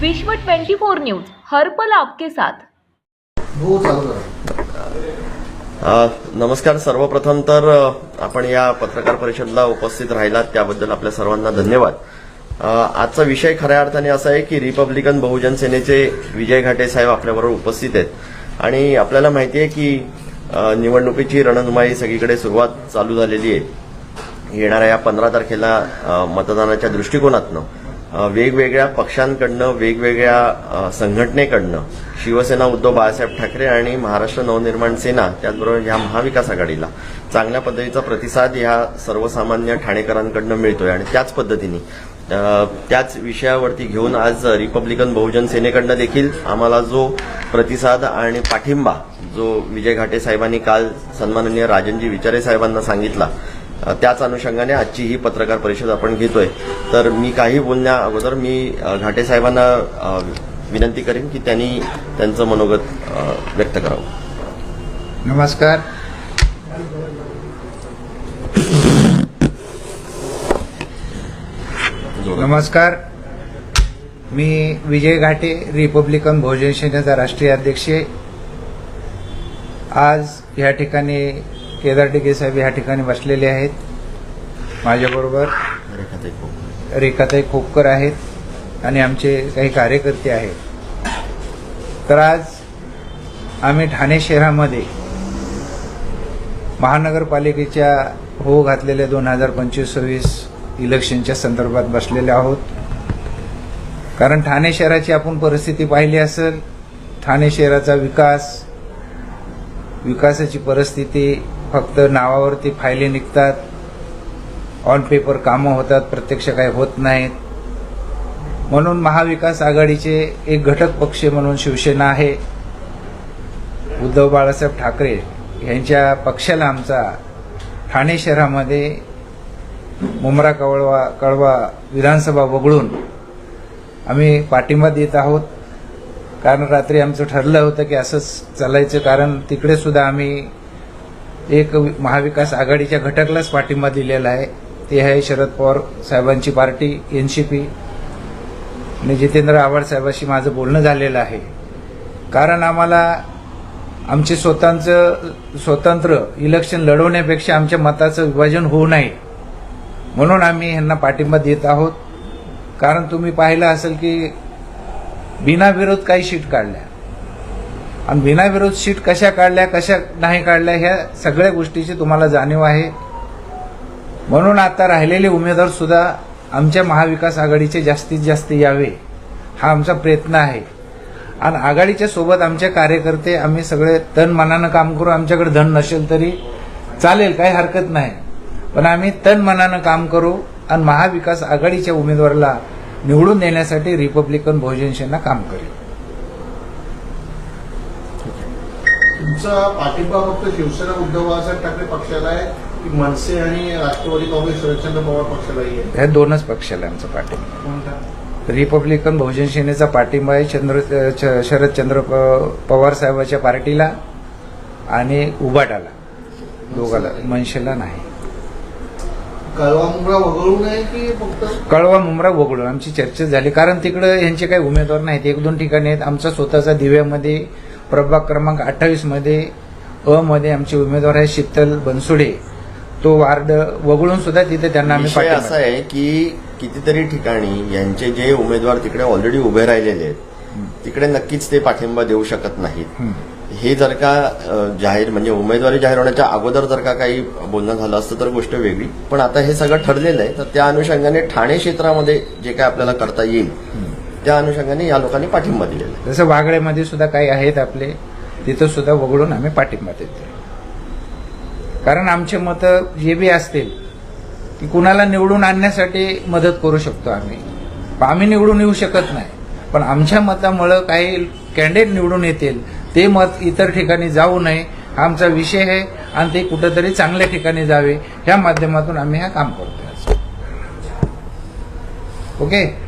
विश्व 24 न्यूज हर पल आपके साथ. हो नमस्कार सर्वप्रथम तर आपण या पत्रकार परिषदेला उपस्थित राहिलात त्याबद्दल आपल्या सर्वांना धन्यवाद. आजचा विषय खऱ्या अर्थाने असा आहे की रिपब्लिकन बहुजन सेनेचे विजय घाटे साहेब आपल्याबरोबर उपस्थित आहेत. आणि आपल्याला माहिती आहे की निवडणुकीची रणधुमाळी सगळीकडे सुरुवात चालू झालेली आहे. येणाऱ्या या पंधरा तारखेला मतदानाच्या दृष्टिकोनातनं वेगवेगळ्या पक्षांकडनं वेगवेगळ्या संघटनेकडनं शिवसेना उद्धव बाळासाहेब ठाकरे आणि महाराष्ट्र नवनिर्माण सेना त्याचबरोबर ह्या महाविकास आघाडीला चांगल्या पद्धतीचा प्रतिसाद ह्या सर्वसामान्य ठाणेकरांकडनं मिळतोय आणि त्याच पद्धतीने त्याच विषयावरती घेऊन आज रिपब्लिकन बहुजन सेनेकडनं देखील आम्हाला जो प्रतिसाद आणि पाठिंबा जो विजय घाटे साहेबांनी काल सन्माननीय राजनजी विचारे साहेबांना सांगितला त्याच अनुषंगाने आजची ही पत्रकार परिषद आपण घेतोय. तर मी काही बोलण्या अगोदर मी घाटे साहेबांना विनंती करेन की त्यांनी त्यांचं मनोगत व्यक्त करावं. नमस्कार. नमस्कार. मी विजय घाटे रिपब्लिकन बहुजन सेनेचा राष्ट्रीय अध्यक्ष आज या ठिकाणी केदार टिके साहेब या ठिकाणी बसलेले आहेत. माझ्याबरोबर. रेखाताई खोपकर. आहेत आणि आमचे काही कार्यकर्ते आहेत. तर आज आम्ही ठाणे शहरामध्ये महानगरपालिकेच्या हो घातलेल्या दोन हजार पंचवीस सव्वीस इलेक्शनच्या संदर्भात बसलेले आहोत. कारण ठाणे शहराची आपण परिस्थिती पाहिली असेल ठाणे शहराचा विकास विकासाची परिस्थिती फक्त नावावरती फायली निघतात. ऑन पेपर कामं होतात प्रत्यक्ष काही होत नाहीत. म्हणून महाविकास आघाडीचे एक घटक पक्ष म्हणून शिवसेना आहे. उद्धव बाळासाहेब ठाकरे यांच्या पक्षाला आमचा ठाणे शहरामध्ये मुमरा कळवा कळवा विधानसभा वगळून आम्ही पाठिंबा देत आहोत. कारण रात्री आमचं ठरलं होतं की असंच चालायचं कारण तिकडे सुद्धा आम्ही एक महाविकास आघाडीच्या घटकलाच पाठिंबा दिलेला आहे. ते आहे शरद पवार साहेबांची पार्टी एन सी पी आणि जितेंद्र आव्हाड साहेबांशी माझं बोलणं झालेलं आहे. कारण आम्हाला आमचे स्वतःचं स्वतंत्र इलेक्शन लढवण्यापेक्षा आमच्या मताचं विभाजन होऊ नये. म्हणून आम्ही यांना पाठिंबा देत आहोत. कारण तुम्ही पाहिलं असेल की बिनाविरोध काही शीट काढल्या. आणि बिनाविरोध सीट कशा काढल्या कशा नाही काढल्या ह्या सगळ्या गोष्टीची तुम्हाला जाणीव आहे. म्हणून आता राहिलेले उमेदवार सुद्धा आमच्या महाविकास आघाडीचे जास्तीत जास्त यावे हा आमचा प्रयत्न आहे. आणि आघाडीच्या सोबत आमचे कार्यकर्ते आम्ही सगळे तन मनानं काम करू आमच्याकडे धन नसेल तरी चालेल काही हरकत नाही. पण आम्ही तन मनानं काम करू आणि महाविकास आघाडीच्या उमेदवाराला निवडून देण्यासाठी रिपब्लिकन बहुजन सेना काम करेल. तुमचा पाठिंबा फक्त शिवसेना उद्धव बाळासाहेब ठाकरे पक्षाला आहे की मनसे आणि राष्ट्रवादी काँग्रेस शरदचंद्र पवार पक्षालाही आहे? ह्या दोनच पक्षाला आहे आमचा पाठिंबा. रिपब्लिकन बहुजन सेनेचा पाठिंबा आहे चंद्र च- शरदचंद्र प- पवार साहेबाच्या पार्टीला आणि उबाटाला दोघाला. मनशेला नाही. कळवा मुंबरा वगळून आहे की फक्त? कळवा मुंबरा वगळून आमची चर्चा झाली. कारण तिकडं यांचे काही उमेदवार नाहीत. एक दोन ठिकाणी आहेत. आमचा स्वतःचा दिव्यामध्ये प्रभाग क्रमांक अठ्ठावीसमध्ये अ मध्ये आमचे उमेदवार आहे शीतल बनसोडे. तो वार्ड वगळून सुद्धा तिथे त्यांना आम्ही असा आहे की कितीतरी ठिकाणी यांचे जे उमेदवार तिकडे ऑलरेडी उभे राहिलेले आहेत तिकडे नक्कीच ते पाठिंबा देऊ शकत नाहीत. हं. जर का जाहीर म्हणजे उमेदवारी जाहीर होण्याच्या अगोदर जर का काही बोलणं झालं असतं तर गोष्ट वेगळी. पण आता हे सगळं ठरलेलं आहे तर त्या अनुषंगाने ठाणे क्षेत्रामध्ये जे काय आपल्याला करता येईल त्या अनुषंगाने या लोकांनी पाठिंबा दिलेला आहे. जसं वागळेमध्ये सुद्धा काही आहेत आपले तिथं सुद्धा वगळून आम्ही पाठिंबा देतो कारण आमचे मतं जे बी असतील की कुणाला निवडून आणण्यासाठी मदत करू शकतो आम्ही. आम्ही निवडून येऊ शकत नाही. पण आमच्या मतामुळं काही कॅन्डिडेट निवडून येतील ते मत इतर ठिकाणी जाऊ नये. हा आमचा विषय आहे आणि ते कुठंतरी चांगल्या ठिकाणी जावे. ह्या माध्यमातून आम्ही हा काम करतो ओके?